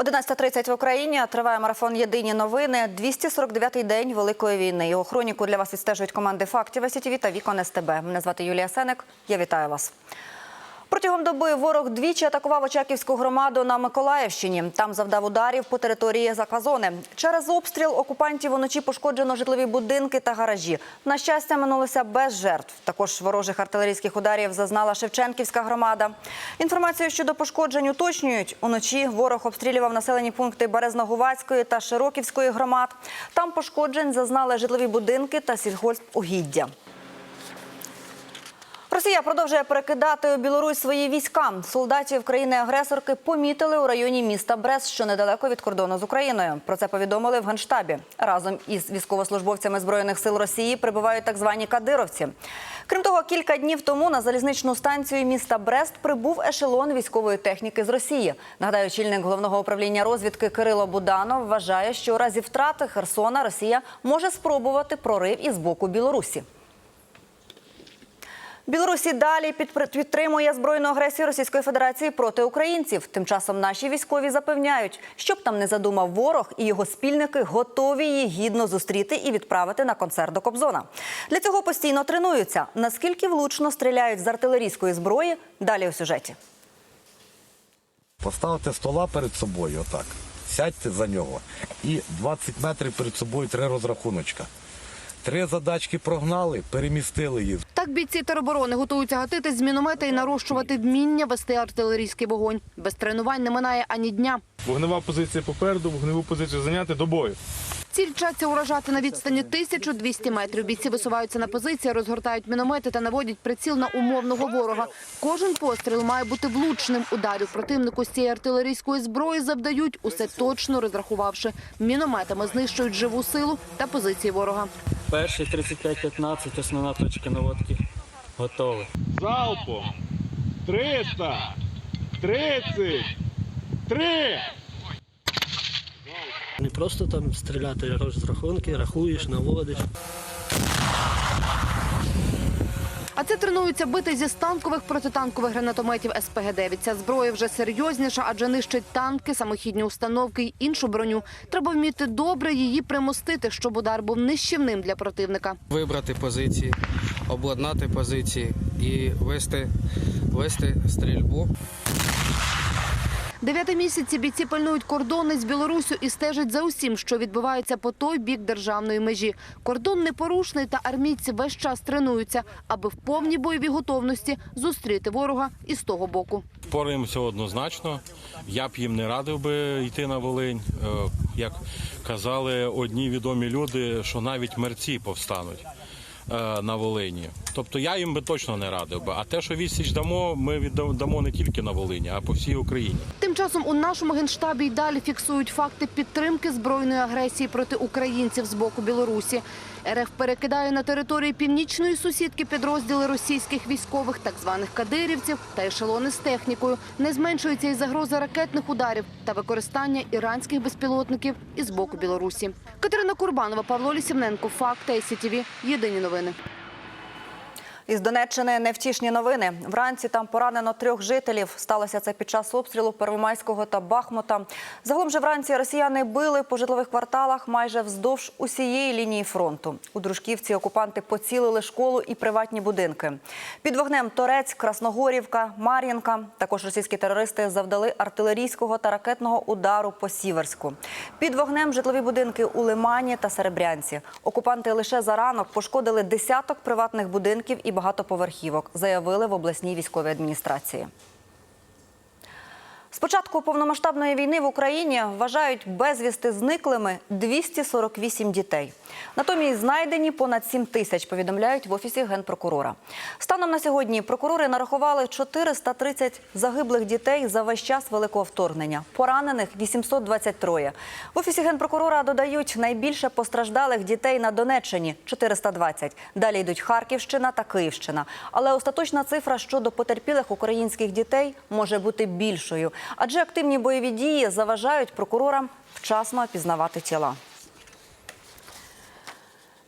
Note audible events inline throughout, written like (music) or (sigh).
11.30 в Україні триває марафон Єдині новини. 249-й день великої війни. Його хроніку для вас відстежують команди фактів СІТВ та Вікон СТБ. Мене звати Юлія Сеник. Я вітаю вас. Протягом доби ворог двічі атакував Очаківську громаду на Миколаївщині. Там завдав ударів по території Заказони. Через обстріл окупантів уночі пошкоджено житлові будинки та гаражі. На щастя, минулося без жертв. Також ворожих артилерійських ударів зазнала Шевченківська громада. Інформацію щодо пошкоджень уточнюють. Уночі ворог обстрілював населені пункти Березногувацької та Широківської громад. Там пошкоджень зазнали житлові будинки та сільгоспугіддя. Росія продовжує перекидати у Білорусь свої війська. Солдатів країни-агресорки помітили у районі міста Брест, що недалеко від кордону з Україною. Про це повідомили в Генштабі. Разом із військовослужбовцями збройних сил Росії прибувають так звані кадировці. Крім того, кілька днів тому на залізничну станцію міста Брест прибув ешелон військової техніки з Росії. Нагадаю, очільник головного управління розвідки Кирило Буданов вважає, що у разі втрати Херсона Росія може спробувати прорив із боку Білорусі. Білорусі далі підтримує збройну агресію Російської Федерації проти українців. Тим часом наші військові запевняють, що б там не задумав ворог, і його спільники готові її гідно зустріти і відправити на концерт до Кобзона. Для цього постійно тренуються. Наскільки влучно стріляють з артилерійської зброї? Далі у сюжеті. Поставте стола перед собою, отак. Сядьте за нього. І 20 метрів перед собою три розрахуночка. Три задачки прогнали, перемістили їх. Так бійці тероборони готуються гатити з міномета і нарощувати вміння вести артилерійський вогонь. Без тренувань не минає ані дня. Вогнева позиція попереду, вогневу позицію зайняти до бою. Ціль вчаться уражати на відстані 1200 метрів. Бійці висуваються на позиції, розгортають міномети та наводять приціл на умовного ворога. Кожен постріл має бути влучним. Ударів противнику з цієї артилерійської зброї завдають, усе точно розрахувавши. Мінометами знищують живу силу та позиції ворога. Перший 35-15, основна точка наводки. Готовий. Залпом 300, 30, 3. Не просто там стріляти розрахунки, рахуєш, наводиш. А це тренуються бити зі станкових протитанкових гранатометів СПГ-9. Ця зброя вже серйозніша, адже нищить танки, самохідні установки й іншу броню. Треба вміти добре її примостити, щоб удар був нищівним для противника. вибрати позиції, обладнати позиції і вести, вести стрільбу. Дев'яти місяці бійці пильнують кордони з Білоруссю і стежать за усім, що відбувається по той бік державної межі. Кордон непорушний, та армійці весь час тренуються, аби в повній бойовій готовності зустріти ворога із того боку. Впораємося однозначно. Я б їм не радив би йти на Волинь. Е, Як казали одні відомі люди, що навіть мерці повстануть на Волині. Тобто я їм би точно не радив би. А те, що відсіч дамо, ми віддамо не тільки на Волині, а по всій Україні. Тим часом у нашому генштабі й далі фіксують факти підтримки збройної агресії проти українців з боку Білорусі. РФ перекидає на території північної сусідки підрозділи російських військових, так званих кадирівців та ешелони з технікою. Не зменшується і загроза ракетних ударів та використання іранських безпілотників із боку Білорусі. Катерина Курбанова, Павло Лісівненко, Факт, ЕСІТІВІ. Єдині новини. Із Донеччини невтішні новини. Вранці там поранено трьох жителів. Сталося це під час обстрілу Первомайського та Бахмута. Загалом же вранці росіяни били по житлових кварталах майже вздовж усієї лінії фронту. У Дружківці окупанти поцілили школу і приватні будинки. Під вогнем Торець, Красногорівка, Мар'їнка. Також російські терористи завдали артилерійського та ракетного удару по Сіверську. Під вогнем житлові будинки у Лимані та Серебрянці. Окупанти лише за ранок пошкодили десяток приватних будинків і багатоповерхівок, заявили в обласній військовій адміністрації. З початку повномасштабної війни в Україні вважають безвісти зниклими 248 дітей. Натомість знайдені понад 7 тисяч, повідомляють в офісі генпрокурора. Станом на сьогодні прокурори нарахували 430 загиблих дітей за весь час великого вторгнення. Поранених 823. В офісі генпрокурора додають найбільше постраждалих дітей на Донеччині 420. Далі йдуть Харківщина та Київщина. Але остаточна цифра щодо потерпілих українських дітей може бути більшою, адже активні бойові дії заважають прокурорам вчасно пізнавати тіла.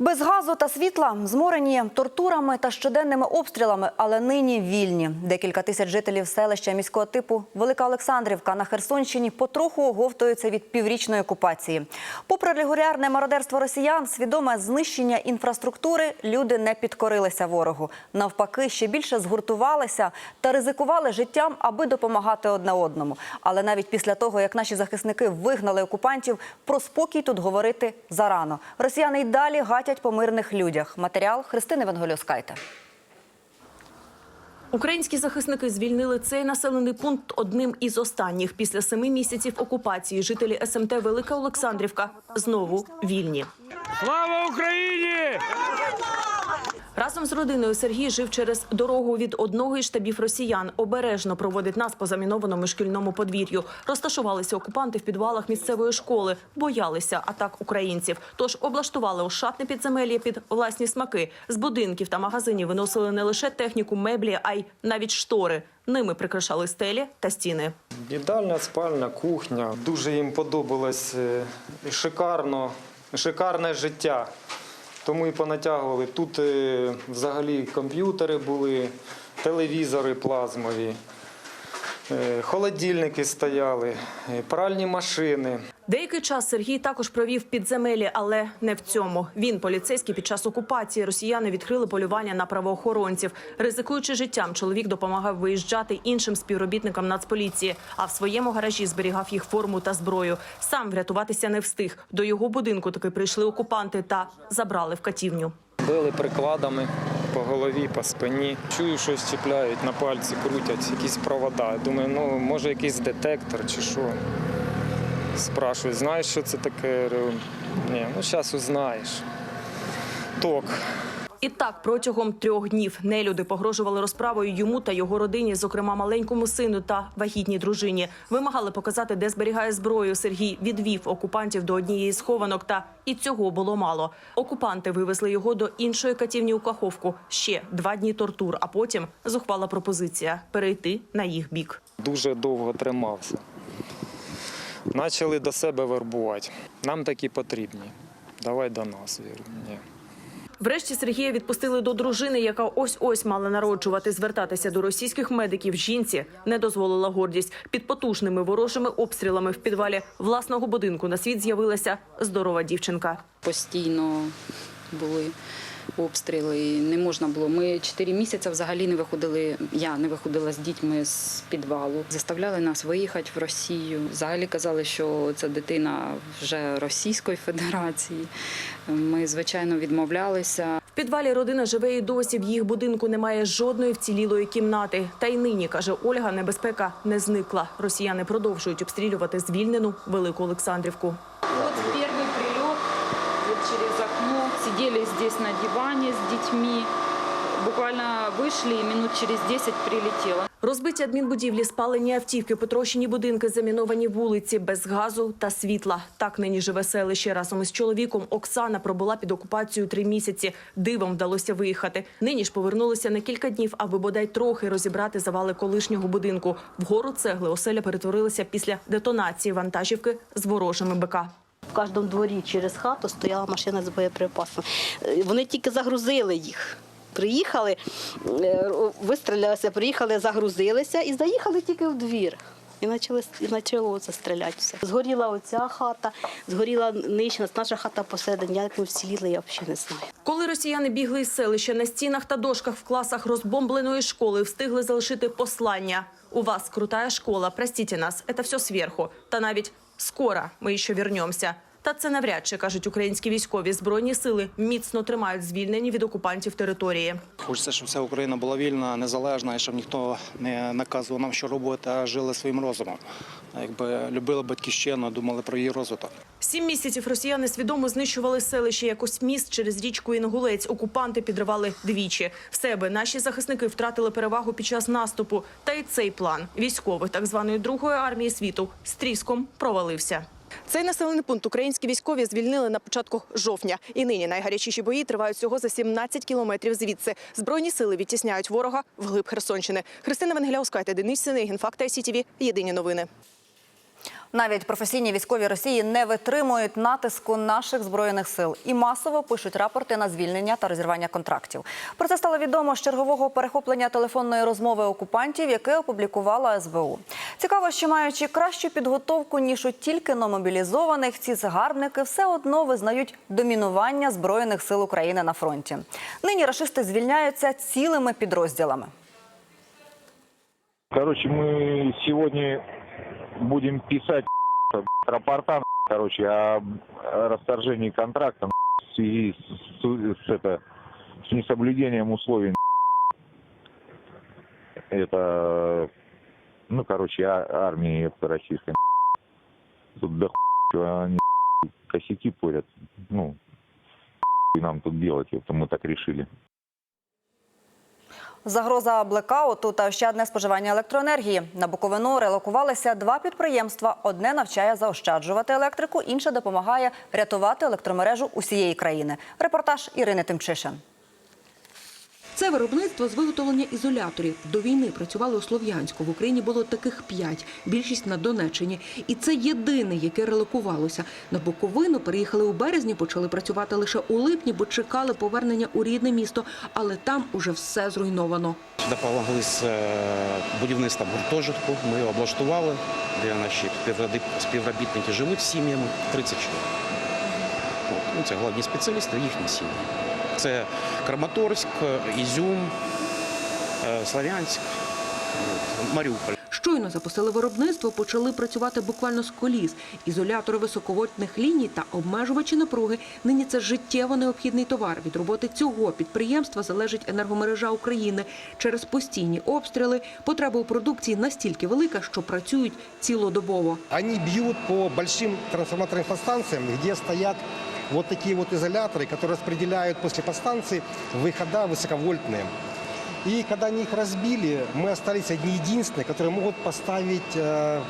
Без газу та світла, зморені тортурами та щоденними обстрілами, але нині вільні. Декілька тисяч жителів селища міського типу Велика Олександрівка на Херсонщині потроху оговтуються від піврічної окупації. Попри регулярне мародерство росіян, свідоме знищення інфраструктури, люди не підкорилися ворогу. Навпаки, ще більше згуртувалися та ризикували життям, аби допомагати одне одному. Але навіть після того, як наші захисники вигнали окупантів, про спокій тут говорити зарано. Росіяни й далі гатять по мирних людях. Матеріал Христини Венгольоскайте. Українські захисники звільнили цей населений пункт одним із останніх. Після семи місяців окупації жителі СМТ Велика Олександрівка знову вільні. Слава Україні! Разом з родиною Сергій жив через дорогу від одного із штабів росіян. Обережно проводить нас по замінованому шкільному подвір'ю. Розташувалися окупанти в підвалах місцевої школи, боялися атак українців. Тож облаштували ошатне підземелля під власні смаки. З будинків та магазинів виносили не лише техніку, меблі, а й навіть штори. Ними прикрашали стелі та стіни. Їдальня, спальня, кухня. Дуже їм подобалось е, шикарно, шикарне життя. Тому і понатягували. Тут е, взагалі комп'ютери були, телевізори плазмові, холодильники стояли, е, пральні машини. Деякий час Сергій також провів підземелі, але не в цьому. Він поліцейський під час окупації. Росіяни відкрили полювання на правоохоронців. Ризикуючи життям, чоловік допомагав виїжджати іншим співробітникам Нацполіції, а в своєму гаражі зберігав їх форму та зброю. Сам врятуватися не встиг. До його будинку таки прийшли окупанти та забрали в катівню. Били прикладами по голові, по спині. Чую, щось чіпляють, на пальці крутять, якісь провода. Думаю, ну може якийсь детектор чи що. Спрашують, знаєш, що це таке? Ні, ну зараз узнаєш. Ток. І так протягом трьох днів нелюди погрожували розправою йому та його родині, зокрема маленькому сину та вагітній дружині. Вимагали показати, де зберігає зброю. Сергій відвів окупантів до однієї схованок, та і цього було мало. Окупанти вивезли його до іншої катівні у Каховку. Ще два дні тортур, а потім зухвала пропозиція перейти на їх бік. Дуже довго тримався. Почали до себе вербувати. Нам такі потрібні. Давай до нас. Я говорю, Ні. Врешті Сергія відпустили до дружини, яка ось ось мала народжувати. Звертатися до російських медиків жінці не дозволила гордість. Під потужними ворожими обстрілами в підвалі власного будинку на світ з'явилася здорова дівчинка. Постійно були обстріли, і не можна було. Ми чотири місяці взагалі не виходили. Я не виходила з дітьми з підвалу. Заставляли нас виїхати в Росію. Взагалі казали, що це дитина вже Російської Федерації. Ми, звичайно, відмовлялися. В підвалі родина живе і досі. В їх будинку немає жодної вцілілої кімнати. Та й нині каже Ольга, небезпека не зникла. Росіяни продовжують обстрілювати звільнену Велику Олександрівку. На диване с детьми. Буквально вышли, и минут через 10 прилетело. Розбиті адмінбудівлі, спалені автівки, потрощені будинки, заміновані вулиці без газу та світла. Так нині живе селище. Разом із чоловіком Оксана пробула під окупацією три місяці. Дивом вдалося виїхати. Нині ж повернулися на кілька днів, аби бодай трохи розібрати завали колишнього будинку. Вгору цегли оселя перетворилася після детонації вантажівки з ворожими БК. Кожному дворі через хату стояла машина з боєприпасами. Е, Вони тільки загрузили їх. Приїхали, е, вистрілялися, приїхали, загрузилися і заїхали тільки в двір. І почали і почало це стріляти все. Згоріла оця хата, згоріла нижня, наша хата посередині. Як ми вціліли, я взагалі не знаю. Коли росіяни бігли із селища на стінах та дошках в класах розбомбленої школи, встигли залишити послання. У вас крутая школа, простите нас, это все сверху. Та навіть скоро ми еще вернемося. Та це навряд чи кажуть українські військові збройні сили міцно тримають звільнені від окупантів території. Хочеться, щоб вся Україна була вільна, незалежна, і щоб ніхто не наказував нам, що робити, а жили своїм розумом. Якби любили батьківщину, думали про її розвиток. Сім місяців росіяни свідомо знищували селище якось міст через річку Інгулець. Окупанти підривали двічі. В себе наші захисники втратили перевагу під час наступу. Та й цей план військових так званої другої армії світу з тріском провалився. Цей населений пункт українські військові звільнили на початку жовтня. І нині найгарячіші бої тривають всього за 17 кілометрів звідси. Збройні сили відтісняють ворога вглиб Херсонщини. Христина Венгеляускайте, Денис Синегін, Факти СІТІВІ. Єдині новини. Навіть професійні військові Росії не витримують натиску наших збройних сил і масово пишуть рапорти на звільнення та розірвання контрактів. Про це стало відомо з чергового перехоплення телефонної розмови окупантів, яке опублікувала СБУ. Цікаво, що маючи кращу підготовку ніж у тільки но мобілізованих, ці загарбники все одно визнають домінування збройних сил України на фронті. Нині рашисти звільняються цілими підрозділами. Короче, мы сегодня будем писать (laughs) рапорта, (laughs) короче, о расторжении контракта (laughs) связи с, с, это, с несоблюдением условий. Это, ну, короче, а- армии российской. Тут до хуя они косяки порят. Ну, и нам тут делать, это мы так решили. Загроза блекауту та ощадне споживання електроенергії. На Буковину релокувалися два підприємства. Одне навчає заощаджувати електрику, інше допомагає рятувати електромережу усієї країни. Репортаж Ірини Тимчишин. Це виробництво з виготовлення ізоляторів. До війни працювали у Слов'янську. В Україні було таких п'ять, більшість на Донеччині. І це єдине, яке релокувалося. На Буковину переїхали у березні, почали працювати лише у липні, бо чекали повернення у рідне місто. Але там уже все зруйновано. Допомогли з е, будівництвом гуртожитку. Ми його облаштували, де наші співробіт- співробітники живуть з сім'ями 30 чоловік. Ну, це головні спеціалісти, їхні сім'ї. Це Краматорськ, Ізюм, е, Слов'янськ, Маріуполь. Щойно запустили виробництво, почали працювати буквально з коліс. Ізолятори високовольтних ліній та обмежувачі напруги. Нині це життєво необхідний товар. Від роботи цього підприємства залежить енергомережа України. Через постійні обстріли потреба у продукції настільки велика, що працюють цілодобово. Они бьют по большим трансформаторным подстанциям, где стоят вот такие вот изоляторы, которые распределяют после подстанции выхода высоковольтные. И когда они их разбили, мы остались одни единственные, которые могут поставить, э,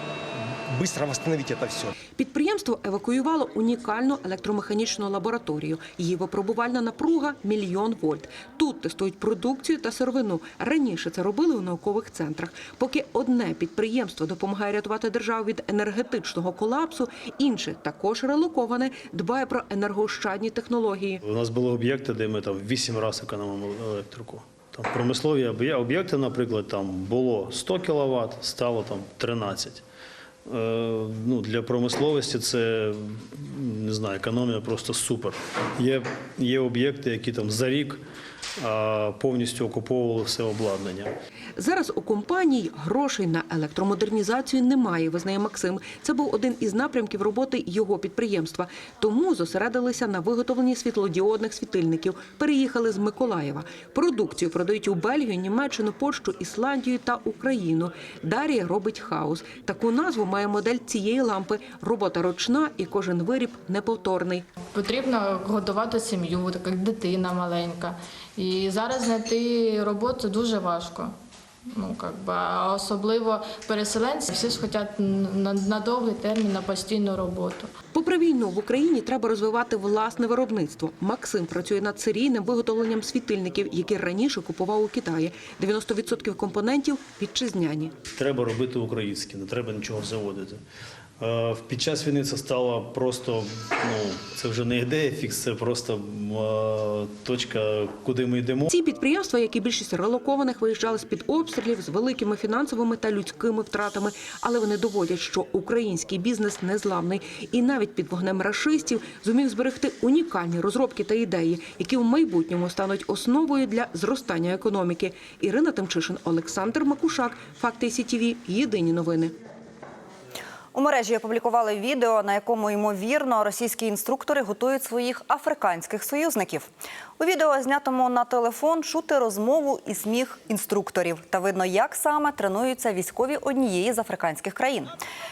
быстро восстановить это все. Підприємство евакуювало унікальну електромеханічну лабораторію. Її випробувальна напруга – мільйон вольт. Тут тестують продукцію та сировину. Раніше це робили у наукових центрах. Поки одне підприємство допомагає рятувати державу від енергетичного колапсу, інше, також релоковане, дбає про енергоощадні технології. У нас були об'єкти, де ми там в 8 разів економимо електрику. Там промислові об'єкти, наприклад, там було 100 кВт, стало там 13. Е, ну, для промисловості це не знаю, економія просто супер. Є, є об'єкти, які там за рік а, повністю окуповували все обладнання. Зараз у компанії грошей на електромодернізацію немає, визнає Максим. Це був один із напрямків роботи його підприємства. Тому зосередилися на виготовленні світлодіодних світильників. Переїхали з Миколаєва. Продукцію продають у Бельгію, Німеччину, Польщу, Ісландію та Україну. Дарія робить хаус. Таку назву має модель цієї лампи. Робота ручна і кожен виріб неповторний. Потрібно годувати сім'ю, так як дитина маленька. І зараз знайти роботу дуже важко. Ну, как би, а особливо переселенці, всі ж хочуть на, на довгий термін, на постійну роботу. Попри війну в Україні треба розвивати власне виробництво. Максим працює над серійним виготовленням світильників, які раніше купував у Китаї. 90% компонентів вітчизняні. Треба робити українське, не треба нічого заводити. Під час війни це стало просто, ну це вже не ідея фікс, це просто точка, куди ми йдемо. Ці підприємства, як і більшість релокованих, виїжджали з під обстрілів з великими фінансовими та людськими втратами. Але вони доводять, що український бізнес незламний і навіть під вогнем рашистів зумів зберегти унікальні розробки та ідеї, які в майбутньому стануть основою для зростання економіки. Ірина Тимчишин, Олександр Макушак, Факти СІТІВІ. Єдині новини. У мережі опублікували відео, на якому ймовірно російські інструктори готують своїх африканських союзників. У відео, знятому на телефон, чути розмову і сміх інструкторів. Та видно, як саме тренуються військові однієї з африканських країн.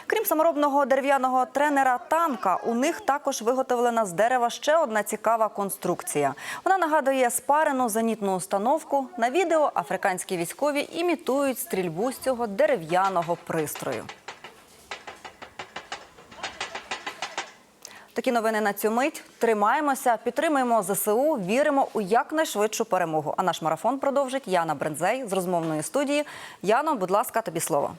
Крім саморобного дерев'яного тренера танка, у них також виготовлена з дерева ще одна цікава конструкція. Вона нагадує спарену зенітну установку. На відео африканські військові імітують стрільбу з цього дерев'яного пристрою. Такі новини на цю мить. Тримаємося, підтримуємо ЗСУ, віримо у якнайшвидшу перемогу. А наш марафон продовжить Яна Брензей з розмовної студії. Яно, будь ласка, тобі слово.